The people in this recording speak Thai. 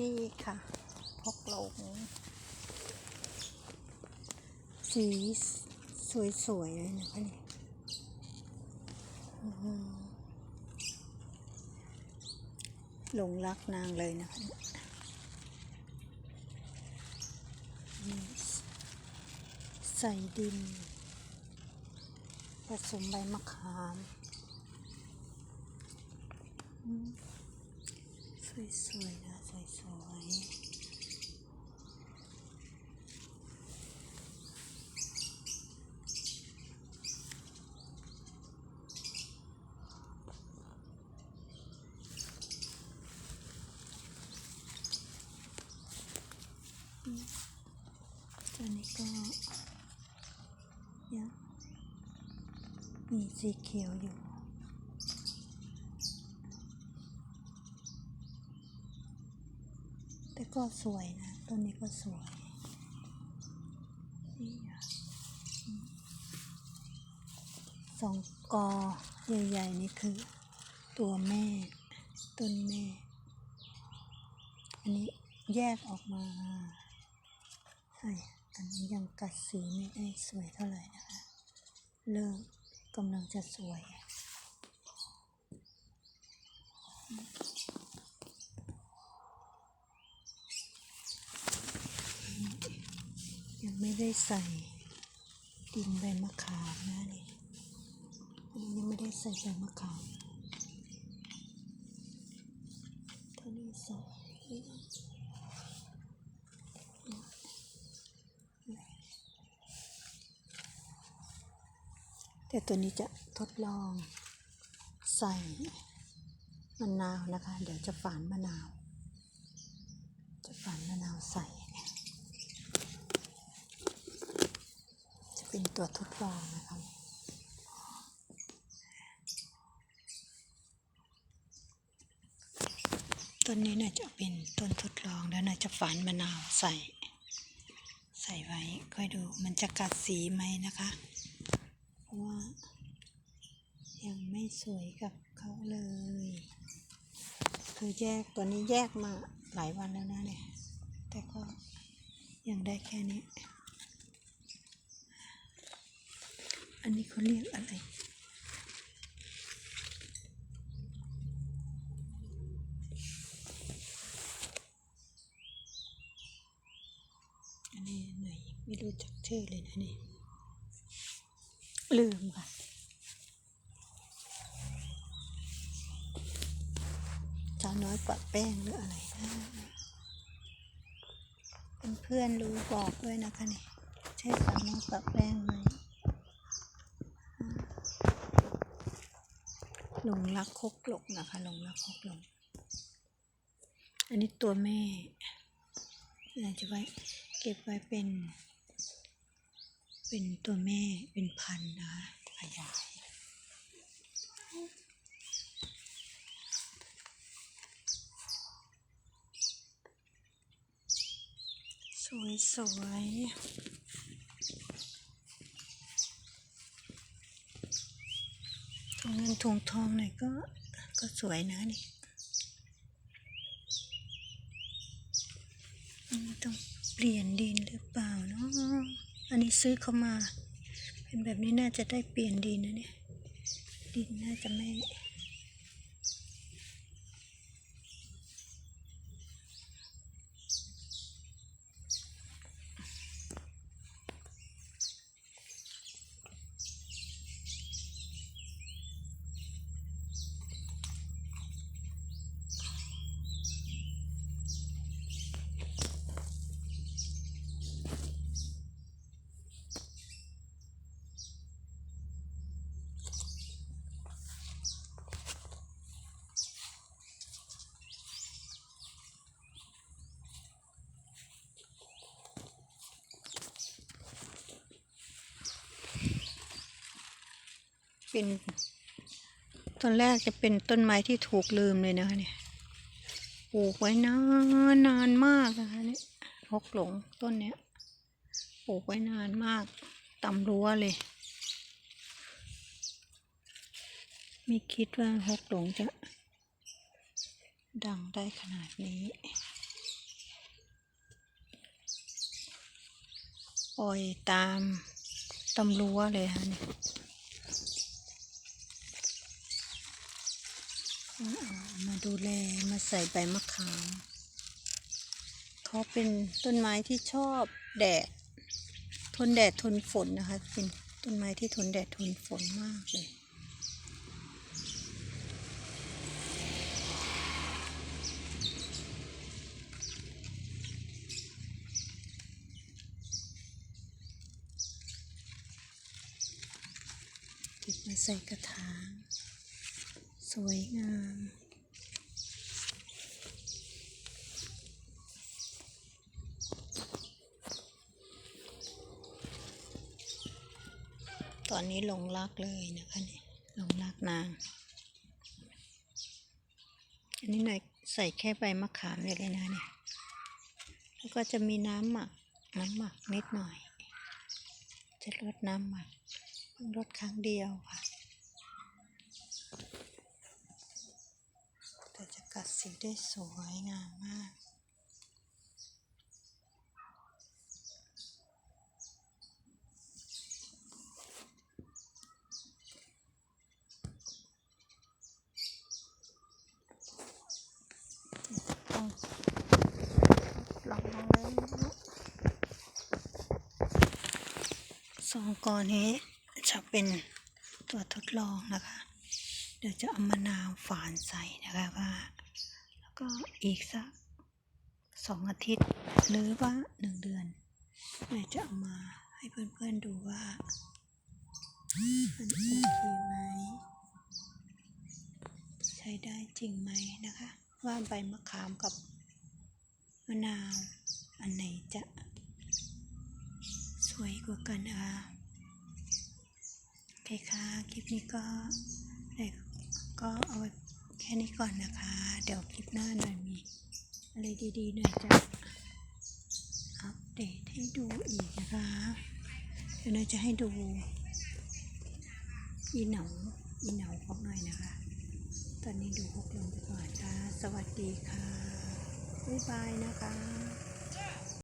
นี่ค่ะพกลงสีสวยๆเลยนะคะนี่อื้อหือหลงรักนางเลยนะคะนี่ใส่ดิน ผสมใบมะขามอืม สวยๆนะสวยๆตอนนี้ก็ยังมีสีเขียวอยู่ แต่ ก็สวยนะ ต้นนี้ก็สวยสองกอใหญ่ๆนี่คือ ตัวแม่ ต้นแม่ อันนี้แยกออกมาใช่อันนี้ยังกัดสีไม่ได้สวยเท่าไหร่นะคะ เริ่มกำลังจะสวย ยัง ไม่ได้ใส่ดินใบมะขามนะนี่อันนี้ยังไม่ได้ใส่ใบมะขามเท่านี้ใส่แต่ตัวนี้จะทดลองใส่มะนาวนะคะ เดี๋ยวจะฝานมะนาว จะฝานมะนาวใส่ จะ เป็นตัวทดลองนะคะต้นนี้น่าจะเป็นต้นทดลองแล้วน่าจะฝานมะนาวใส่ ใส่ไว้ค่อยดูมันจะกัดสีไหมนะคะ เพราะว่า ยังไม่สวยกับเขาเลย คือแยกตัวนี้แยกมาหลายวันแล้วนะเนี่ย แต่ก็ยังได้แค่นี้ อันนี้เขาเรียกอะไร อันนี้ไหนไม่รู้จักชื่อเลยนะนี่ ลืมค่ะสาวน้อยปะแป้งหรืออะไรนะเพื่อนรู้บอกด้วยนะคะนี่ใช่สาวน้อยปะแป้งไหมอ่า หลงรักคกหลกนะคะหลงรักคกหลง อันนี้ตัวแม่อาจจะไว้เก็บไว้เป็น เป็นตัวแม่เป็นพันนะขยายสวยสวยถุง เงินทองทองหน่อยก็ก็สวยนะนี่ต้องเปลี่ยนดินหรือเปล่าเนาะอันนี้ซื้อเข้ามา เป็นแบบนี้น่าจะได้เปลี่ยนดินนะเนี่ย ดินน่าจะไม่ ป็นตอนแรกจะเป็นต้นไม้ที่ถูกลืมเลยนะคะเนี่ยปลูกไว้นานนานมากนะคะเนี่ยฮกหลงต้นเนี้ยปลูกไว้นานมากตำรั้วเลย ไม่คิดว่าฮกหลงจะ ดังได้ขนาดนี้ ปล่อยตามตำรั้วเลยฮะเนี่ย มาดูแลมาใส่ใบมะขาม เขาเป็นต้นไม้ที่ชอบแดด ทนแดดทนฝนนะคะ เป็นต้นไม้ที่ทนแดดทนฝนมากเลยเก็บมาใส่กระถาง สวยงาม ตอนนี้หลงรักเลยนะคะเนี่ยหลงรักนาง อันนี้หน่อยใส่แค่ใบมะขามเลยเลยนะเนี่ย แล้วก็จะมีน้ำหมัก น้ำหมักนิดหน่อย จะลดน้ำหมักเพิ่งลดครั้งเดียวค่ะ แต่จะ กัดสีได้สวยงามมากองลองลองเลยสองกอนนี้จะเป็นตัวทดลองนะคะ เดี๋ยวจะเอามะนาวฝานใส่นะคะว่า ก็อีกสักสองอาทิตย์ หรือว่าหนึ่งเดือนเดี๋ยวจะเอามาให้เพื่อนๆดูว่า มันโอเคไหม ใช้ได้จริงไหมนะคะ ว่าใบมะขามกับมะนาว อันไหนจะ สวยกว่ากันอะโอเคค่ะ คลิปนี้ก็ ก็เอาไว้ แค่นี้ก่อนนะคะ เดี๋ยวคลิปหน้าหน่อยมีอะไรดีๆหน่อยจะอัปเดตให้ดูอีกนะคะ เดี๋ยวหน่อยจะให้ดู อีเหนาอีเหนาของหน่อยนะคะ ตอนนี้ดูหกลงไปก่อนค่ะ สวัสดีค่ะ บ๊ายบายนะคะ